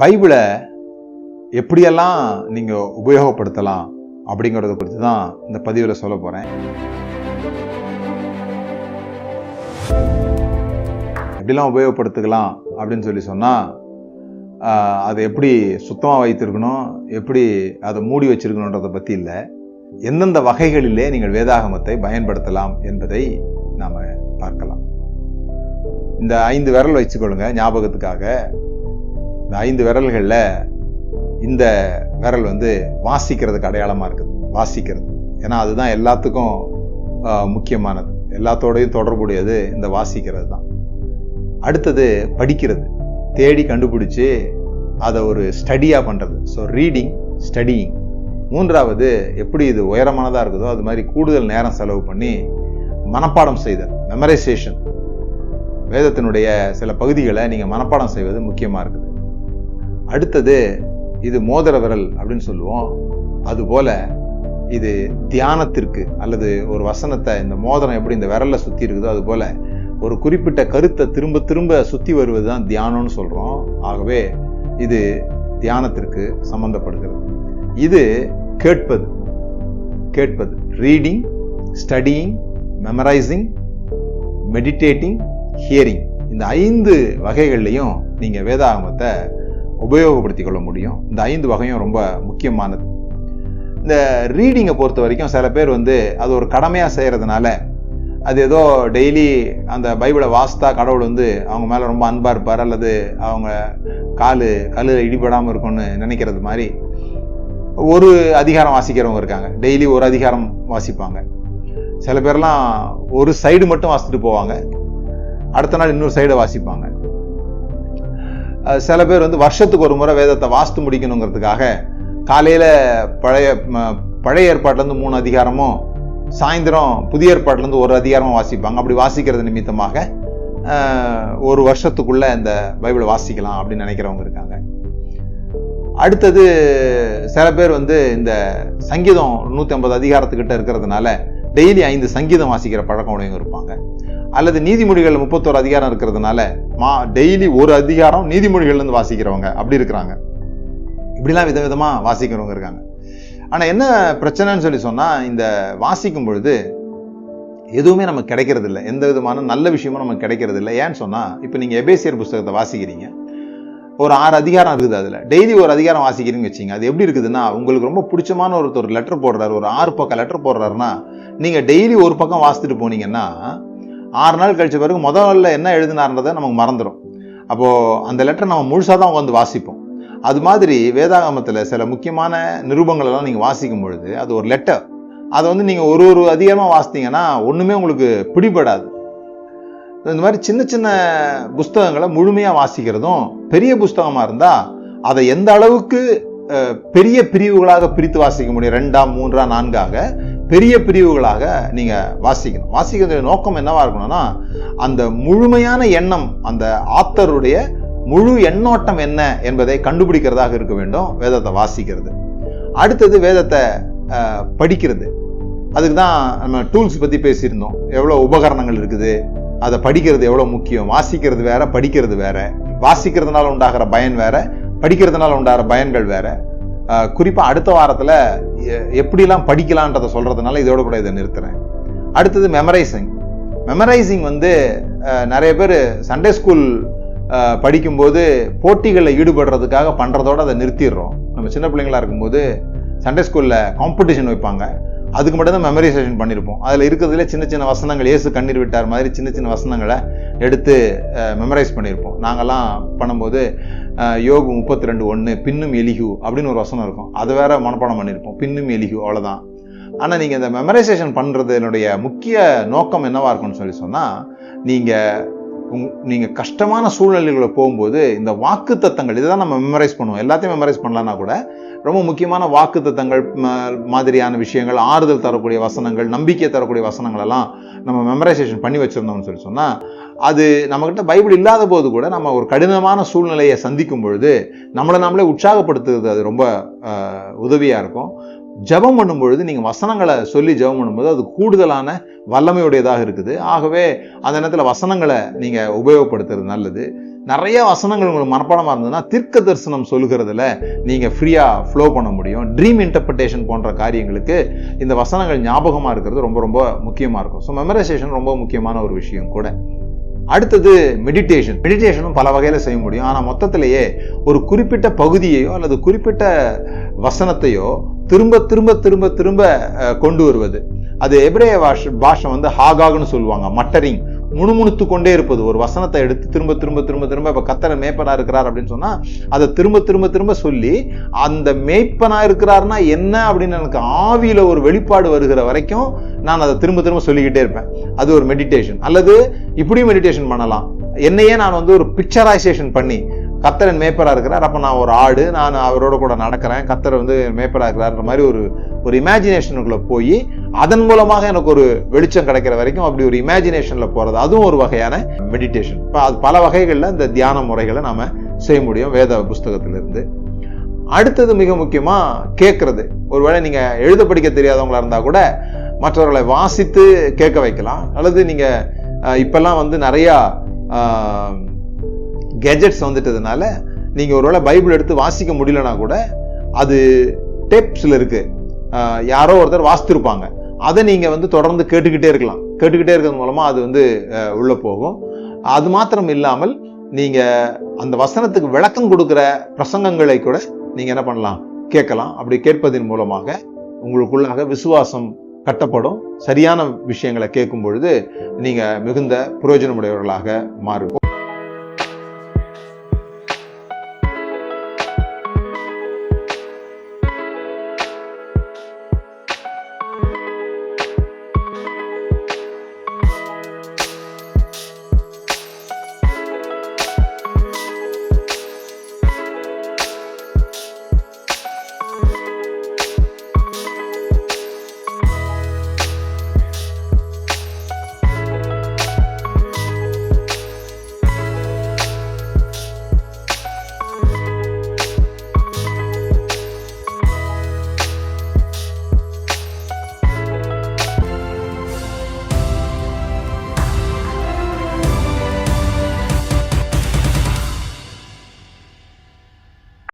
பைபிளை எப்படியெல்லாம் நீங்கள் உபயோகப்படுத்தலாம் அப்படிங்கிறத குறித்து தான் இந்த பதிவில் சொல்ல போகிறேன் எப்படிலாம் உபயோகப்படுத்திக்கலாம் அப்படின்னு சொல்லி சொன்னால் அதை எப்படி சுத்தமாக வைத்திருக்கணும் எப்படி அதை மூடி வச்சிருக்கணுன்றதை பற்றி இல்லை. எந்தெந்த வகைகளிலே நீங்கள் வேதாகமத்தை பயன்படுத்தலாம் என்பதை நாம் பார்க்கலாம். இந்த ஐந்து விரல் வச்சுக்கொள்ளுங்க ஞாபகத்துக்காக. இந்த ஐந்து விரல்களில் இந்த விரல் வந்து வாசிக்கிறதுக்கு அடையாளமாக இருக்குது. வாசிக்கிறது. ஏன்னா அதுதான் எல்லாத்துக்கும் முக்கியமானது. எல்லாத்தோடையும் தொடர்புடையது இந்த வாசிக்கிறது தான். அடுத்தது படிக்கிறது. தேடி கண்டுபிடிச்சி அதை ஒரு ஸ்டடியாக பண்ணுறது ஸோ ரீடிங் ஸ்டடியிங் மூன்றாவது எப்படி இது உயரமானதாக இருக்குதோ அது மாதிரி கூடுதல் நேரம் செலவு பண்ணி மனப்பாடம் செய்தல் மெமரைசேஷன் வேதத்தினுடைய சில பகுதிகளை நீங்கள் மனப்பாடம் செய்வது முக்கியமாக இருக்குது. அடுத்தது இது மோதிர விரல் அப்படின்னு சொல்லுவோம். அதுபோல இது தியானத்திற்கு அல்லது ஒரு வசனத்தை இந்த மோதிரம் எப்படி இந்த விரல்ல சுற்றி இருக்குதோ அது போல ஒரு குறிப்பிட்ட கருத்தை திரும்ப திரும்ப சுற்றி வருவது தான் தியானம்னு சொல்கிறோம் ஆகவே இது தியானத்திற்கு சம்பந்தப்படுகிறது. இது கேட்பது. கேட்பது. Reading studying memorising meditating hearing இந்த ஐந்து வகைகள்லையும் நீங்கள் வேதாகமத்தை உபயோகப்படுத்திக் கொள்ள முடியும். இந்த ஐந்து வகையும் ரொம்ப முக்கியமானது. இந்த ரீடிங்கை பொறுத்த வரைக்கும் சில பேர் வந்து அது ஒரு கடமையாக செய்கிறதுனால அது ஏதோ டெய்லி அந்த பைபிளை வாசித்தா கடவுள் வந்து அவங்க மேலே ரொம்ப அன்பாக இருப்பார் அல்லது அவங்க காலு கல்லில் இடிபடாமல் இருக்கும்னு நினைக்கிறது மாதிரி ஒரு அதிகாரம் வாசிக்கிறவங்க இருக்காங்க. டெய்லி ஒரு அதிகாரம் வாசிப்பாங்க. சில பேர்லாம் ஒரு சைடு மட்டும் வாசித்துட்டு போவாங்க. அடுத்த நாள் இன்னொரு சைடை வாசிப்பாங்க. சில பேர் வந்து வருஷத்துக்கு ஒரு முறை வேதத்தை வாஸ்து முடிக்கணுங்கிறதுக்காக காலையில் பழைய பழைய ஏற்பாட்டிலேருந்து மூணு அதிகாரமும் சாயந்தரம் புதிய ஏற்பாட்டிலேருந்து ஒரு அதிகாரமும் வாசிப்பாங்க. அப்படி வாசிக்கிறது நிமித்தமாக ஒரு வருஷத்துக்குள்ள இந்த பைபிளை வாசிக்கலாம் அப்படின்னு நினைக்கிறவங்க இருக்காங்க. அடுத்தது சில பேர் வந்து இந்த சங்கீதம் நூற்றி ஐம்பது அதிகாரத்துக்கிட்ட இருக்கிறதுனால டெய்லி ஐந்து சங்கீதம் வாசிக்கிற பழக்கம் உடையவங்க இருப்பாங்க. அல்லது நீதிமொழிகள் முப்பத்தோரு அதிகாரம் இருக்கிறதுனால மா டெய்லி ஒரு அதிகாரம் நீதிமொழிகள்லேருந்து வாசிக்கிறவங்க. அப்படி இருக்கிறாங்க. இப்படிலாம் விதவிதமாக வாசிக்கிறவங்க இருக்காங்க. ஆனால் என்ன பிரச்சனைன்னு சொல்லி சொன்னால் இந்த வாசிக்கும் பொழுது எதுவுமே நமக்கு கிடைக்கிறது இல்லை எந்த விதமான நல்ல விஷயமும் நமக்கு கிடைக்கிறது இல்லை ஏன்னு சொன்னால் இப்போ நீங்கள் எபேசியர் புஸ்தகத்தை வாசிக்கிறீங்க. ஒரு ஆறு அதிகாரம் இருக்குது அதில். டெய்லி ஒரு அதிகாரம் வாசிக்கிறீங்கன்னு வச்சுங்க. அது எப்படி இருக்குதுன்னா உங்களுக்கு ரொம்ப பிடிச்சமான ஒருத்தர் லெட்டர் போடுறாரு ஒரு ஆறு பக்கம் லெட்டர் போடுறாருன்னா நீங்கள் டெய்லி ஒரு பக்கம் வாசித்துட்டு போனீங்கன்னா ஆறு நாள் கழிச்ச பிறகு முதல்ல என்ன எழுதினார்ன்றதை நமக்கு மறந்துடும் அப்போது அந்த லெட்டர் நம்ம முழுசாக தான் வந்து வாசிப்போம். அது மாதிரி வேதாகமத்தில் சில முக்கியமான நிருபங்களெல்லாம் நீங்கள் வாசிக்கும் பொழுது அது ஒரு லெட்டர் அதை வந்து நீங்கள் ஒரு ஒரு அதிகாரமாக வாசித்தீங்கன்னா ஒன்றுமே உங்களுக்கு பிடிபடாது. இந்த மாதிரி சின்ன சின்ன புஸ்தகங்களை முழுமையாக வாசிக்கிறதும் பெரிய புஸ்தகமாக இருந்தால் அதை எந்த அளவுக்கு பெரிய பிரிவுகளாக பிரித்து வாசிக்க முடியும்? ரெண்டாம் மூன்றாம் நான்காக பெரிய பிரிவுகளாக நீங்கள் வாசிக்கணும். வாசிக்கிறது நோக்கம் என்னவாக இருக்கணும்னா அந்த முழுமையான எண்ணம் அந்த ஆத்தருடைய முழு எண்ணோட்டம் என்ன என்பதை கண்டுபிடிக்கிறதாக இருக்க வேண்டும் வேதத்தை வாசிக்கிறது. அடுத்தது வேதத்தை படிக்கிறது. அதுக்கு தான் நம்ம டூல்ஸ் பற்றி பேசியிருந்தோம். எவ்வளோ உபகரணங்கள் இருக்குது அதை படிக்கிறது எவ்வளோ முக்கியம்? வாசிக்கிறது வேற படிக்கிறது வேற. வாசிக்கிறதுனால உண்டாகிற பயன் வேற படிக்கிறதுனால உண்டாகிற பயன்கள் வேற. குறிப்பாக அடுத்த வாரத்தில் எ- எப்படிலாம் படிக்கலான்றதை சொல்றதுனால இதோட கூட இதை நிறுத்துறேன். அடுத்தது மெமரைசிங் மெமரைசிங் வந்து நிறைய பேர் சண்டே ஸ்கூல் படிக்கும்போது போட்டிகளில் ஈடுபடுறதுக்காக பண்ணுறதோட அதை நிறுத்திடுறோம். நம்ம சின்ன பிள்ளைங்களா இருக்கும்போது சண்டே ஸ்கூலில் காம்படிஷன் வைப்பாங்க. அதுக்கு மட்டும் தான் மெமரைசேஷன் பண்ணியிருப்போம் அதில் இருக்கிறதுல சின்ன சின்ன வசனங்கள் இயேசு கண்ணீர் விட்டார் மாதிரி சின்ன சின்ன வசனங்களை எடுத்து மெமரைஸ் பண்ணியிருப்போம் நாங்கள்லாம் பண்ணும்போது யோகு முப்பத்தி ரெண்டு ஒன்று பின்னும் எலிகு அப்படின்னு ஒரு வசனம் இருக்கும். அதை வேற மனப்பாடம் பண்ணியிருப்போம் பின்னும் எலிகு அவ்வளோதான் ஆனால் நீங்கள் இந்த மெமரைசேஷன் பண்ணுறதுனுடைய முக்கிய நோக்கம் என்னவா இருக்கும்னு சொல்லி சொன்னால் நீங்கள் உங் நீங்கள் கஷ்டமான சூழ்நிலைகளை போகும்போது இந்த வாக்கு தத்தங்கள் இதை தான் நம்ம மெமரைஸ் பண்ணுவோம். எல்லாத்தையும் மெமரைஸ் பண்ணலான்னா கூட ரொம்ப முக்கியமான வாக்கு தத்தங்கள் மாதிரியான விஷயங்கள் ஆறுதல் தரக்கூடிய வசனங்கள் நம்பிக்கை தரக்கூடிய வசனங்கள் எல்லாம் நம்ம மெமரைசேஷன் பண்ணி வச்சிருந்தோம்னு சொல்லி சொன்னால் அது நம்மக்கிட்ட பைபிள் இல்லாத போது கூட நம்ம ஒரு கடினமான சூழ்நிலையை சந்திக்கும் பொழுது நம்மளை நாமளே உற்சாகப்படுத்துறது அது ரொம்ப உதவியாக இருக்கும். ஜெபம் பண்ணும்பொழுது நீங்கள் வசனங்களை சொல்லி ஜெபம் பண்ணும்போது அது கூடுதலான வல்லமையுடையதாக இருக்குது. ஆகவே அந்த நேரத்தில் வசனங்களை நீங்கள் உபயோகப்படுத்துறது நல்லது. நிறைய வசனங்கள் உங்களுக்கு மனப்பாடமாக இருந்ததுன்னா தீர்க்க தரிசனம் சொல்லுகிறதுல நீங்கள் ஃப்ரீயாக ஃப்ளோ பண்ண முடியும். ட்ரீம் இன்டர்பிரிட்டேஷன் போன்ற காரியங்களுக்கு இந்த வசனங்கள் ஞாபகமாக இருக்கிறது ரொம்ப ரொம்ப முக்கியமாக இருக்கும். ஸோ மெமரைசேஷன் ரொம்ப முக்கியமான ஒரு விஷயம் கூட. அடுத்தது மெடிடேஷன் மெடிடேஷனும் பல வகையில செய்ய முடியும். ஆனா மொத்தத்திலேயே ஒரு குறிப்பிட்ட பகுதியையோ அல்லது குறிப்பிட்ட வசனத்தையோ திரும்ப திரும்ப திரும்ப திரும்ப கொண்டு வருவது. அது எப்ரேய பாஷ பாஷை வந்து ஹாகாக்னு சொல்லுவாங்க மட்டரிங். முணுமுணுத்து கொண்டே இருப்பது. ஒரு வசனத்தை எடுத்து திரும்ப திரும்ப திரும்ப திரும்ப இப்போ கத்தர மேய்ப்பனா இருக்கிறார் அப்படின்னு சொன்னா அதை திரும்ப திரும்ப திரும்ப சொல்லி அந்த மேய்ப்பனா இருக்கிறாருன்னா என்ன அப்படின்னு எனக்கு ஆவியில ஒரு வெளிப்பாடு வருகிற வரைக்கும் நான் அதை திரும்ப திரும்ப சொல்லிக்கிட்டே இருப்பேன். அது ஒரு மெடிடேஷன் அல்லது இப்படியும் மெடிடேஷன் பண்ணலாம். என்னையே நான் வந்து ஒரு பிக்சரைசேஷன் பண்ணி கத்தரன் மேய்ப்பராக இருக்கிறார் அப்போ நான் ஒரு ஆடு நான் அவரோட கூட நடக்கிறேன் கத்தர் வந்து மேய்ப்பராக இருக்கிறார்ன்ற மாதிரி ஒரு ஒரு இமேஜினேஷனுக்குள்ளே போய் அதன் மூலமாக எனக்கு ஒரு வெளிச்சம் கிடைக்கிற வரைக்கும் அப்படி ஒரு இமேஜினேஷனில் போகிறது அதுவும் ஒரு வகையான மெடிடேஷன் இப்போ அது பல வகைகளில் இந்த தியான முறைகளை நாம் செய்ய முடியும் வேத புஸ்தகத்திலிருந்து. அடுத்தது மிக முக்கியமாக கேட்குறது. ஒருவேளை நீங்கள் எழுத படிக்க தெரியாதவங்களா இருந்தால் கூட மற்றவர்களை வாசித்து கேட்க வைக்கலாம். அல்லது நீங்கள் இப்போல்லாம் வந்து நிறையா கெஜெட்ஸ் வந்துட்டதுனால நீங்கள் ஒருவேளை பைபிள் எடுத்து வாசிக்க முடியலனா கூட அது டெப்ஸில் இருக்குது யாரோ ஒருத்தர் வாசித்திருப்பாங்க. அதை நீங்க வந்து தொடர்ந்து கேட்டுக்கிட்டே இருக்கலாம். கேட்டுக்கிட்டே இருக்கிறது மூலமாக அது வந்து உள்ளே உள்ள போகும். அது மாத்திரம் இல்லாமல் நீங்க அந்த வசனத்துக்கு விளக்கம் கொடுக்கிற பிரசங்கங்களை கூட நீங்க என்ன பண்ணலாம்? கேட்கலாம். அப்படி கேட்பதன் மூலமாக உங்களுக்குள்ளாக விசுவாசம் கட்டப்படும். சரியான விஷயங்களை கேட்கும் பொழுது நீங்கள் மிகுந்த பிரயோஜனமுடையவர்களாக மாறுவோம்